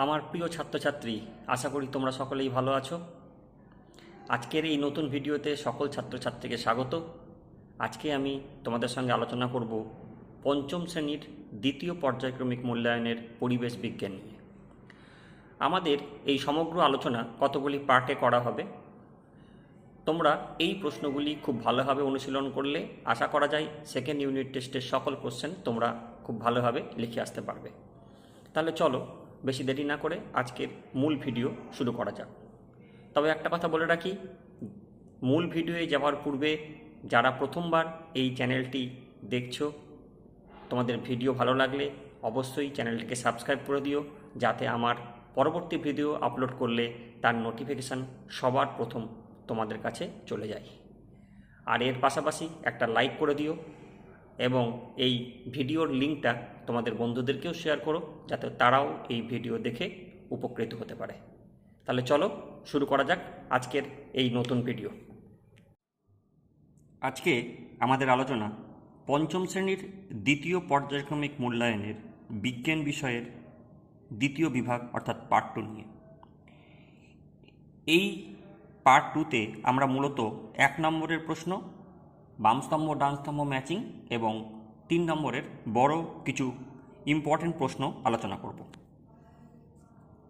আমার প্রিয় ছাত্রছাত্রী, আশা করি তোমরা সকলেই ভালো আছো। আজকের এই নতুন ভিডিওতে সকল ছাত্রছাত্রীকে স্বাগত। আজকে আমি তোমাদের সঙ্গে আলোচনা করব পঞ্চম শ্রেণির দ্বিতীয় পর্যায়ক্রমিক মূল্যায়নের পরিবেশ বিজ্ঞান নিয়ে। আমাদের এই সমগ্র আলোচনা কতগুলি পার্টে করা হবে, তোমরা এই প্রশ্নগুলি খুব ভালোভাবে অনুশীলন করলে আশা করা যায় সেকেন্ড ইউনিট টেস্টের সকল কোশ্চেন তোমরা খুব ভালোভাবে লিখে আসতে পারবে। তাহলে চলো বেশি দেরি না করে আজকের মূল ভিডিও শুরু করা যাক। তবে একটা কথা বলে রাখি, মূল ভিডিওয়ে যাওয়ার পূর্বে যারা প্রথমবার এই চ্যানেলটি দেখছ, তোমাদের ভিডিও ভালো লাগলে অবশ্যই চ্যানেলটিকে সাবস্ক্রাইব করে দিও, যাতে আমার পরবর্তী ভিডিও আপলোড করলে তার নোটিফিকেশান সবার প্রথম তোমাদের কাছে চলে যায়। আর এর পাশাপাশি একটা লাইক করে দিও এবং এই ভিডিওর লিঙ্কটা তোমাদের বন্ধুদেরকেও শেয়ার করো যাতে তারাও এই ভিডিও দেখে উপকৃত হতে পারে। তাহলে চলো শুরু করা যাক আজকের এই নতুন ভিডিও। আজকে আমাদের আলোচনা পঞ্চম শ্রেণির দ্বিতীয় পর্যায়ক্রমিক মূল্যায়নের বিজ্ঞান বিষয়ের দ্বিতীয় বিভাগ অর্থাৎ পার্ট টু নিয়ে। এই পার্ট টুতে আমরা মূলত এক নম্বরের প্রশ্ন বাম স্তম্ভ, ডান স্তম্ভ ম্যাচিং এবং তিন নম্বরের বড় কিছু ইম্পর্টেন্ট প্রশ্ন আলোচনা করব।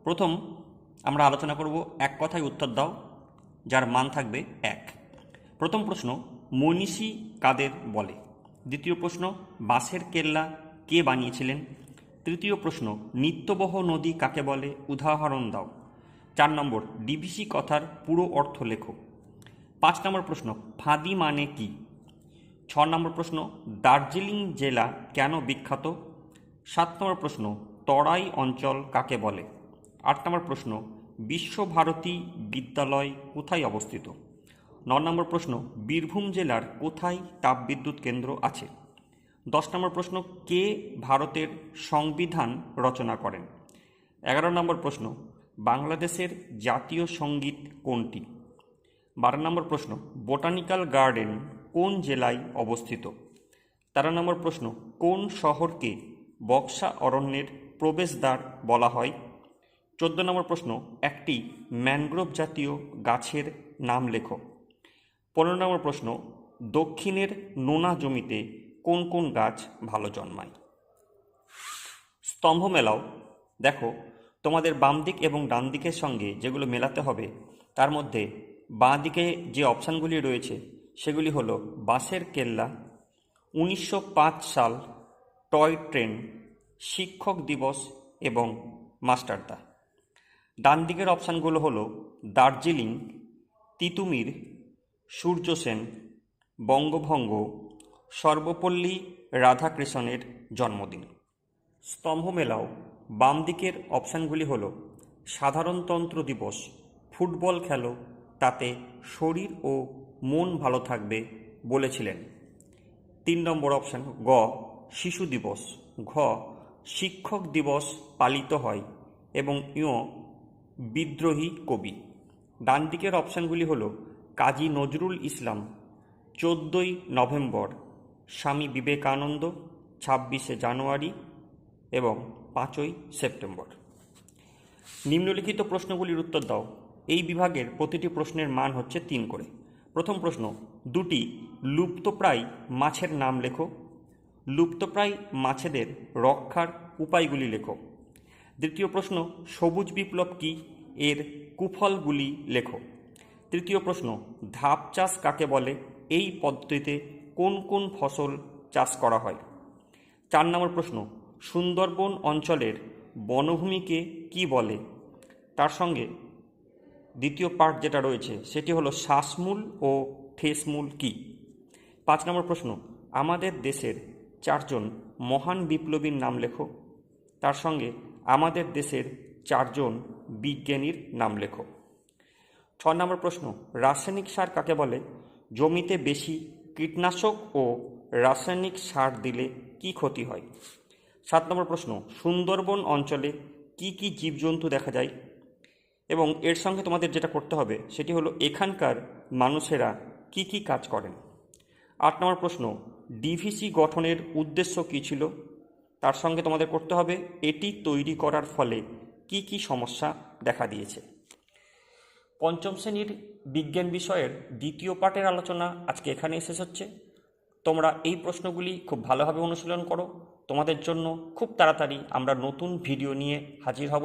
প্রথম আমরা আলোচনা করব, এক কথায় উত্তর দাও, যার মান থাকবে এক। প্রথম প্রশ্ন, মনীষী কাদের বলে? দ্বিতীয় প্রশ্ন, বাঁশের কেল্লা কে বানিয়েছিলেন? তৃতীয় প্রশ্ন, নিত্যবহ নদী কাকে বলে? উদাহরণ দাও। চার নম্বর, ডিভিসি কথার পুরো অর্থ লেখো। পাঁচ নম্বর প্রশ্ন, ফাঁদি মানে কি? ছ নম্বর প্রশ্ন, দার্জিলিং জেলা কেন বিখ্যাত? সাত নম্বর প্রশ্ন, তরাই অঞ্চল কাকে বলে? আট নম্বর প্রশ্ন, বিশ্বভারতী বিদ্যালয় কোথায় অবস্থিত? ন নম্বর প্রশ্ন, বীরভূম জেলার কোথায় তাপবিদ্যুৎ কেন্দ্র আছে? দশ নম্বর প্রশ্ন, কে ভারতের সংবিধান রচনা করেন? এগারো নম্বর প্রশ্ন, বাংলাদেশের জাতীয় সংগীত কোনটি? বারো নম্বর প্রশ্ন, বোটানিক্যাল গার্ডেন কোন জেলায় অবস্থিত? তেরো নম্বর প্রশ্ন, কোন শহরকে বক্সা অরণ্যের প্রবেশদ্বার বলা হয়? চোদ্দ নম্বর প্রশ্ন, একটি ম্যানগ্রোভ জাতীয় গাছের নাম লেখো। পনেরো নম্বর প্রশ্ন, দক্ষিণের নোনা জমিতে কোন কোন গাছ ভালো জন্মায়? স্তম্ভ মেলাও। দেখো, তোমাদের বাম দিক এবং ডান দিকের সঙ্গে যেগুলো মেলাতে হবে, তার মধ্যে বাঁ দিকে যে অপশানগুলি রয়েছে সেগুলি হলো বাসের কেল্লা, উনিশশো পাঁচ সাল টয় ট্রেন, শিক্ষক দিবস এবং মাস্টারদা। ডান দিকের অপশানগুলো হলো দার্জিলিং, তিতুমির সূর্য সেন বঙ্গভঙ্গ, সর্বপল্লী রাধাকৃষ্ণের জন্মদিন। স্তম্ভ মেলাও বাম দিকের অপশানগুলি হল সাধারণতন্ত্র দিবস, ফুটবল খেলো, তাতে শরীর ও মন ভালো থাকবে বলেছিলেন। তিন নম্বর অপশান, গ, শিশু দিবস। ঘ, শিক্ষক দিবস পালিত হয় এবং ইয় বিদ্রোহী কবি। ডান দিকের অপশানগুলি হলো, কাজী নজরুল ইসলাম, চোদ্দোই নভেম্বর, স্বামী বিবেকানন্দ, ছাব্বিশে জানুয়ারি এবং পাঁচই সেপ্টেম্বর। নিম্নলিখিত প্রশ্নগুলির উত্তর দাও। এই বিভাগের প্রতিটি প্রশ্নের মান হচ্ছে তিন করে। প্রথম প্রশ্ন, দুটি লুপ্তপ্রায় মাছের নাম লেখো। লুপ্তপ্রায় মাছেদের রক্ষার উপায়গুলি লেখো। দ্বিতীয় প্রশ্ন, সবুজ বিপ্লব কি? এর কুফলগুলি লেখো। তৃতীয় প্রশ্ন, ধাপ চাষ কাকে বলে? এই পদ্ধতিতে কোন কোন ফসল চাষ করা হয়? চার নম্বর প্রশ্ন, সুন্দরবন অঞ্চলের বনভূমিকে কি বলে? তার সঙ্গে দ্বিতীয় পার্ট যেটা রয়েছে, সেটি হলো শ্বাসমূল ও ঠেসমূল কি? পাঁচ নম্বর প্রশ্ন, আমাদের দেশের চারজন মহান বিপ্লবীর নাম লেখো। তার সঙ্গে আমাদের দেশের চারজন বিজ্ঞানীর নাম লেখো। ছ নম্বর প্রশ্ন, রাসায়নিক সার কাকে বলে? জমিতে বেশি কীটনাশক ও রাসায়নিক সার দিলে কি ক্ষতি হয়? সাত নম্বর প্রশ্ন, সুন্দরবন অঞ্চলে কি কি জীবজন্তু দেখা যায়? এবং এর সঙ্গে তোমাদের যেটা করতে হবে, সেটি হলো এখানকার মানুষেরা কি কি কাজ করেন। আট নম্বর প্রশ্ন ডিভিসি গঠনের উদ্দেশ্য কী ছিল? তার সঙ্গে তোমাদের করতে হবে, এটি তৈরি করার ফলে কি কি সমস্যা দেখা দিয়েছে। পঞ্চম শ্রেণির বিজ্ঞান বিষয়ের দ্বিতীয় পাঠের আলোচনা আজকে এখানেই শেষ হচ্ছে। তোমরা এই প্রশ্নগুলি খুব ভালোভাবে অনুশীলন করো। তোমাদের জন্য খুব তাড়াতাড়ি আমরা নতুন ভিডিও নিয়ে হাজির হব।